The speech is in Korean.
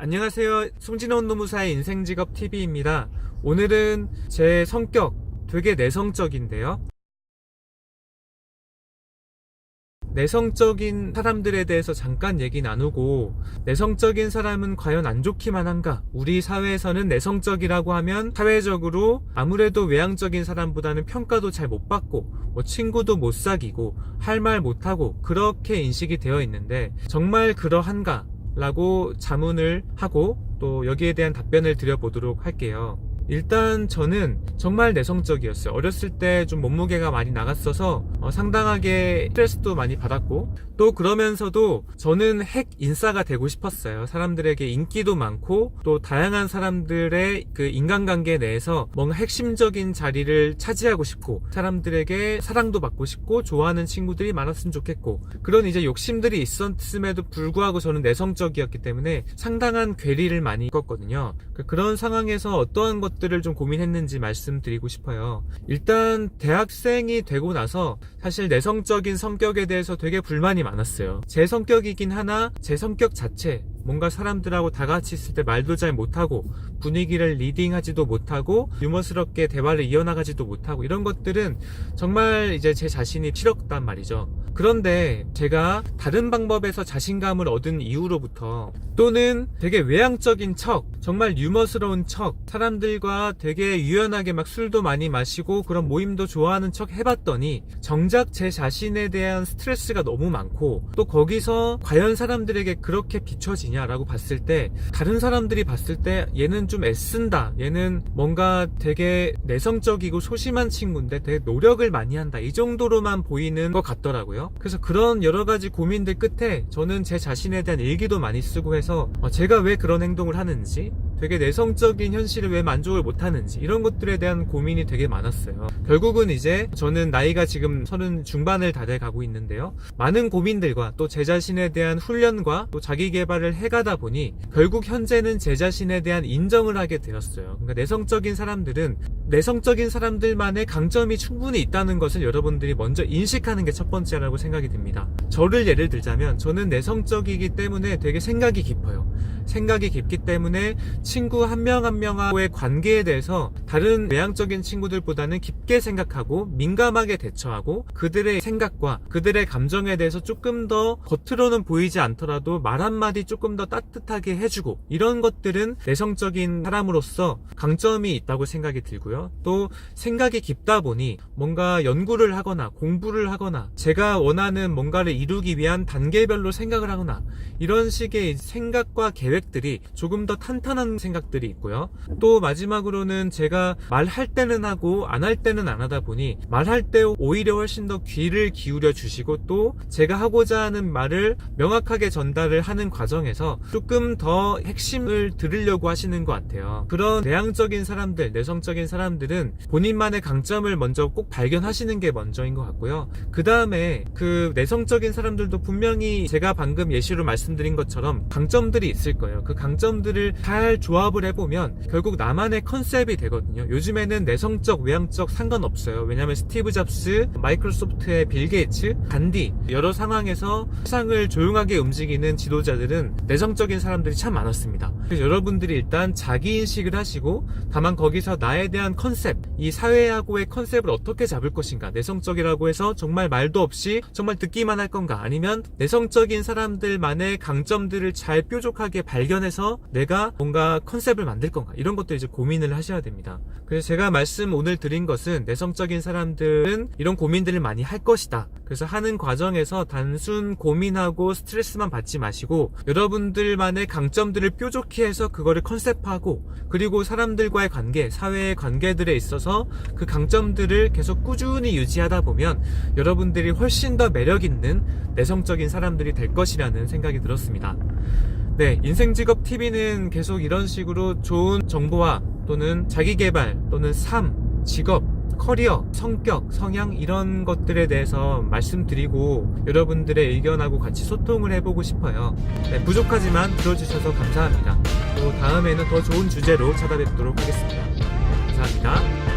안녕하세요. 송진원 노무사의 인생직업 TV입니다. 오늘은 제 성격 되게 내성적인데요. 내성적인 사람들에 대해서 잠깐 얘기 나누고 내성적인 사람은 과연 안 좋기만 한가? 우리 사회에서는 내성적이라고 하면 사회적으로 아무래도 외향적인 사람보다는 평가도 잘 못 받고 뭐 친구도 못 사귀고 할 말 못하고 그렇게 인식이 되어 있는데 정말 그러한가? 라고 자문을 하고 또 여기에 대한 답변을 드려보도록 할게요. 일단 저는 정말 내성적이었어요. 어렸을 때 좀 몸무게가 많이 나갔어서 어, 상당하게 스트레스도 많이 받았고 또 그러면서도 저는 핵 인싸가 되고 싶었어요. 사람들에게 인기도 많고 또 다양한 사람들의 그 인간관계 내에서 뭔가 핵심적인 자리를 차지하고 싶고 사람들에게 사랑도 받고 싶고 좋아하는 친구들이 많았으면 좋겠고 그런 이제 욕심들이 있었음에도 불구하고 저는 내성적이었기 때문에 상당한 괴리를 많이 겪었거든요. 그- 그런 상황에서 어떠한 것 들을 좀 고민했는지 말씀드리고 싶어요. 일단 대학생이 되고 나서 사실 내성적인 성격에 대해서 되게 불만이 많았어요. 제 성격이긴 하나 제 성격 자체 뭔가 사람들하고 다 같이 있을 때 말도 잘 못하고 분위기를 리딩하지도 못하고 유머스럽게 대화를 이어나가지도 못하고 이런 것들은 정말 이제 제 자신이 싫었단 말이죠. 그런데 제가 다른 방법에서 자신감을 얻은 이후로부터 또는 되게 외향적인 척, 정말 유머스러운 척, 사람들과 되게 유연하게 막 술도 많이 마시고 그런 모임도 좋아하는 척 해봤더니 정작 제 자신에 대한 스트레스가 너무 많고 또 거기서 과연 사람들에게 그렇게 비춰지냐라고 봤을 때 다른 사람들이 봤을 때 얘는 좀 애쓴다. 얘는 뭔가 되게 내성적이고 소심한 친구인데 되게 노력을 많이 한다. 이 정도로만 보이는 것 같더라고요. 그래서 그런 여러 가지 고민들 끝에 저는 제 자신에 대한 일기도 많이 쓰고 해서 어, 제가 왜 그런 행동을 하는지 되게 내성적인 현실을 왜 만족을 못하는지 이런 것들에 대한 고민이 되게 많았어요. 결국은 이제 저는 나이가 지금 서른 중반을 다돼 가고 있는데요. 많은 고민들과 또 제 자신에 대한 훈련과 또 자기 개발을 해가다 보니 결국 현재는 제 자신에 대한 인정을 하게 되었어요. 그러니까 내성적인 사람들은 내성적인 사람들만의 강점이 충분히 있다는 것을 여러분들이 먼저 인식하는 게 첫 번째라고 생각이 듭니다. 저를 예를 들자면 저는 내성적이기 때문에 되게 생각이 깊어요. 생각이 깊기 때문에 친구 한 명 한 명과의 관계에 대해서 다른 외향적인 친구들보다는 깊게 생각하고 민감하게 대처하고 그들의 생각과 그들의 감정에 대해서 조금 더 겉으로는 보이지 않더라도 말 한마디 조금 더 따뜻하게 해주고 이런 것들은 내성적인 사람으로서 강점이 있다고 생각이 들고요. 또 생각이 깊다 보니 뭔가 연구를 하거나 공부를 하거나 제가 원하는 뭔가를 이루기 위한 단계별로 생각을 하거나 이런 식의 생각과 계획 들이 조금 더 탄탄한 생각들이 있고요. 또 마지막으로는 제가 말할 때는 하고 안 할 때는 안 하다 보니 말할 때 오히려 훨씬 더 귀를 기울여 주시고 또 제가 하고자 하는 말을 명확하게 전달을 하는 과정에서 조금 더 핵심을 들으려고 하시는 것 같아요. 그런 내향적인 사람들, 내성적인 사람들은 본인만의 강점을 먼저 꼭 발견하시는 게 먼저인 것 같고요. 그 다음에 그 내성적인 사람들도 분명히 제가 방금 예시로 말씀드린 것처럼 강점들이 있을 거예요. 그 강점들을 잘 조합을 해보면 결국 나만의 컨셉이 되거든요. 요즘에는 내성적, 외향적 상관없어요. 왜냐하면 스티브 잡스, 마이크로소프트의 빌 게이츠, 간디 여러 상황에서 세상을 조용하게 움직이는 지도자들은 내성적인 사람들이 참 많았습니다. 그래서 여러분들이 일단 자기 인식을 하시고 다만 거기서 나에 대한 컨셉, 이 사회하고의 컨셉을 어떻게 잡을 것인가, 내성적이라고 해서 정말 말도 없이 정말 듣기만 할 건가, 아니면 내성적인 사람들만의 강점들을 잘 뾰족하게 발견해서 내가 뭔가 컨셉을 만들 건가, 이런 것도 이제 고민을 하셔야 됩니다. 그래서 제가 말씀 오늘 드린 것은 내성적인 사람들은 이런 고민들을 많이 할 것이다. 그래서 하는 과정에서 단순 고민하고 스트레스만 받지 마시고 여러분들만의 강점들을 뾰족히 해서 그거를 컨셉하고 그리고 사람들과의 관계, 사회의 관계들에 있어서 그 강점들을 계속 꾸준히 유지하다 보면 여러분들이 훨씬 더 매력 있는 내성적인 사람들이 될 것이라는 생각이 들었습니다. 네, 인생 직업 TV는 계속 이런 식으로 좋은 정보와 또는 자기 개발 또는 삶, 직업, 커리어, 성격, 성향 이런 것들에 대해서 말씀드리고 여러분들의 의견하고 같이 소통을 해보고 싶어요. 네, 부족하지만 들어주셔서 감사합니다. 또 다음에는 더 좋은 주제로 찾아뵙도록 하겠습니다. 감사합니다.